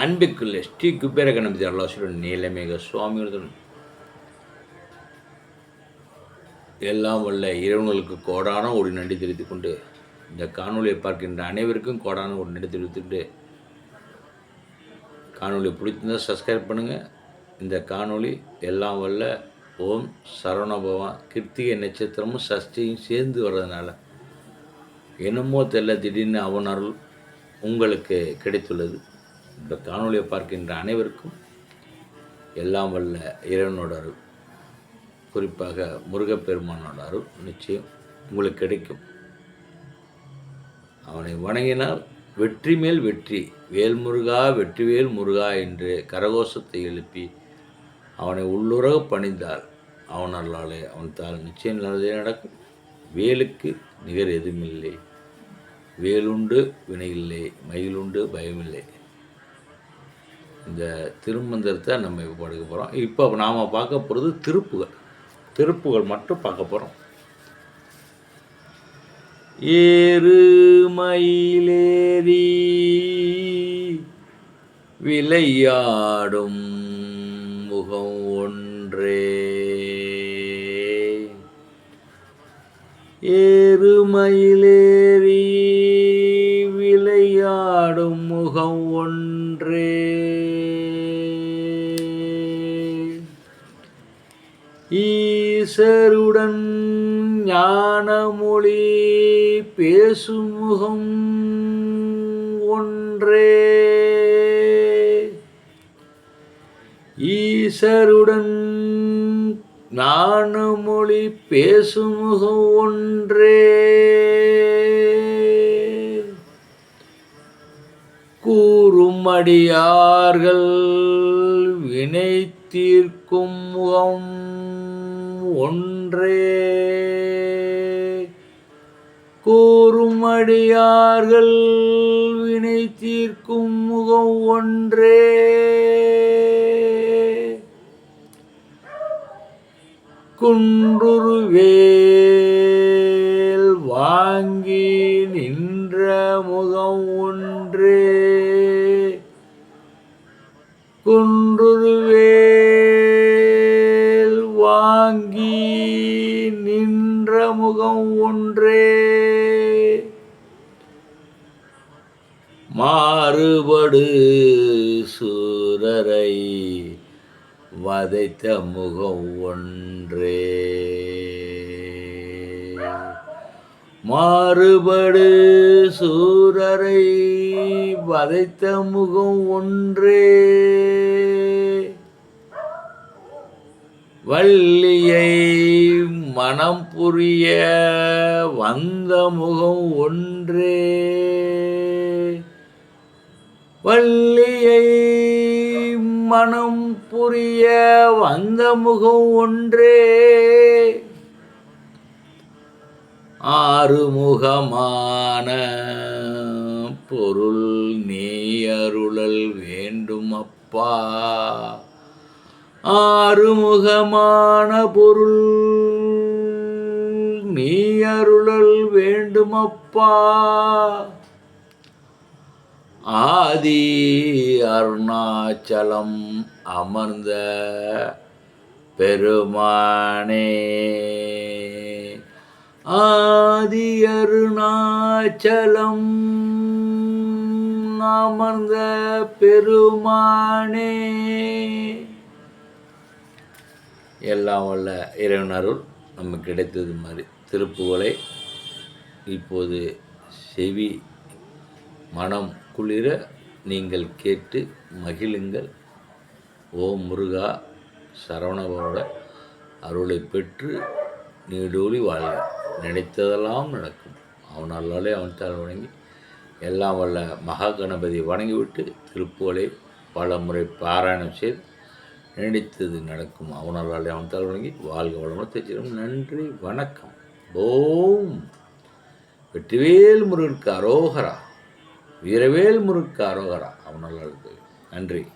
அன்புக்குள்ள ஸ்ரீ குபேர கணபதி அருளாசுடன் நீலமேக சுவாமியுடன் எல்லாம் வல்ல இறைவனுக்கு கோடான ஒரு நன்றி தெரிவித்துக் கொண்டு இந்த காணொலியை பார்க்கின்ற அனைவருக்கும் கோடான ஒரு நன்றி தெரிவித்துக்கிட்டு காணொலி பிடிச்சிருந்தால் சப்ஸ்கிரைப் பண்ணுங்கள் இந்த காணொளி எல்லாம் வல்ல ஓம் சரவணபவன் கிருத்திகை நட்சத்திரமும் சஷ்டியும் சேர்ந்து வர்றதுனால என்னமோ தெரியல திடீர்னு அவன் அருள் உங்களுக்கு கிடைத்துள்ளது. இந்த காணொலியை பார்க்கின்ற அனைவருக்கும் எல்லாம் வல்ல இறைவனோட அருள். குறிப்பாக முருகப்பெருமானோட அருள் நிச்சயம் உங்களுக்கு கிடைக்கும். அவனை வணங்கினால் வெற்றி மேல் வெற்றி வேல்முருகா வெற்றிவேல் முருகா என்று கரகோஷத்தை எழுப்பி அவனை உள்ளுறக பணிந்தால் அவன் அல்லாலே அவன் தால் நிச்சயம் நல்லதே நடக்கும். வேலுக்கு நிகர் எதுவுமில்லை வேலுண்டு வினையில்லை மயிலுண்டு பயமில்லை இந்த திருமந்திரத்தை நம்ம இப்போ படிக்க போகிறோம் இப்போ நாம் பார்க்க போகிறது திருப்புகள். திருப்புகள் மட்டும் பார்க்க போகிறோம் ஏறு மயிலேறி விளையாடும் முகம் ஒன்றே. ஏறு மயிலேறி ஒன்றே. ஈசருடன் ஞானமொழி பேசுமுகம் ஒன்றே. ஈசருடன் ஞானமொழி பேசுமுகம் ஒன்றே. அடியார்கள் வினை தீர்க்கும் முகம் ஒன்றே. கூறும் அடியார்கள் வினை தீர்க்கும் முகம் ஒன்றே. குன்றுருவே மாறுபடு சூரரை வதைத்த முகம் ஒன்றே. மாறுபடு சூரரை வதைத்த முகம் ஒன்றே. வள்ளியை மனம் புரிய வந்த முகம் ஒன்றே. வள்ளியை மனம் புரிய வந்த முகம் ஒன்றே. ஆறுமுகமான பொருள் நீ அருளல் வேண்டும் அப்பா. ஆறுமுகமான பொருள் நீ அருளல் வேண்டுமப்பா ஆதி அருணாச்சலம் அமர்ந்த பெருமானே. ஆதி அருணாச்சலம் அமர்ந்த பெருமானே. எல்லாம் வல்ல இறைவனருள் நமக்கு கிடைத்தது மாதிரி திருப்புகளை இப்போது செவி மனம் குளிர நீங்கள் கேட்டு மகிழுங்கள். ஓம் முருகா சரவணபவட அருளை பெற்று நீடூழி வாழ்க. நினைத்ததெல்லாம் நடக்கும். அவன் அல்லாலே அவன் வணங்கி எல்லாம் வல்ல மகா கணபதி வணங்கிவிட்டு திருப்புகளை பல முறை பாராயணம் செய்து நினைத்தது நடக்கும். அவனாலே அவன் தாள் வணங்கி வாழ்க வளமுறை தெரியும் நன்றி வணக்கம். ஓம். வெற்றிவேல் முருகனுக்கு அரோகரா. வீரவேல் முருக்க அரோகரா. அவன் நல்லா நன்றி.